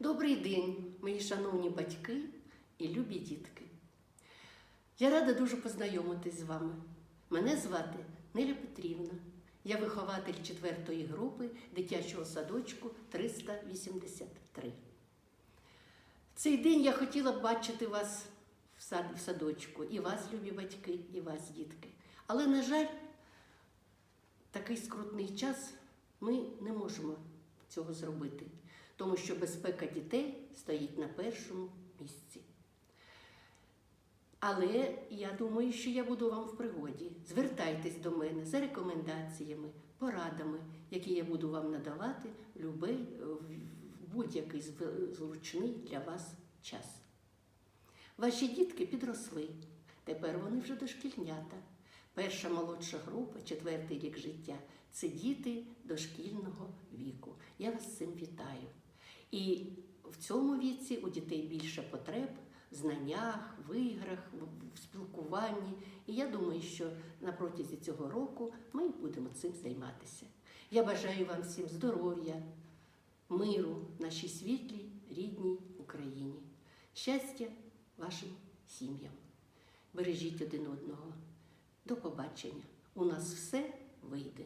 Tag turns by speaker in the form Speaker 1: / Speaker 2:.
Speaker 1: Добрий день, мої шановні батьки і любі дітки. Я рада дуже познайомитись з вами. Мене звати Неля Петрівна. Я вихователь 4 групи дитячого садочку 383. В цей день я хотіла б бачити вас в сад- в садочку, і вас, любі батьки, і вас, дітки. Але, на жаль, такий скрутний час ми не можемо цього зробити, тому що безпека дітей стоїть на першому місці. Але я думаю, що я буду вам в пригоді. Звертайтесь до мене за рекомендаціями, порадами, які я буду вам надавати любий, будь-який зручний для вас час. Ваші дітки підросли. Тепер вони вже дошкільнята. Перша молодша група, четвертий рік життя це діти дошкільного віку. Я вас з цим вітаю. І в цьому віці у дітей більше потреб в знаннях, в іграх, в- спілкуванні. І я думаю, що на протязі цього року ми будемо цим займатися. Я бажаю вам всім здоров'я, миру нашій світлій, рідній Україні. Щастя вашим сім'ям. Бережіть один одного. До побачення. У нас все вийде.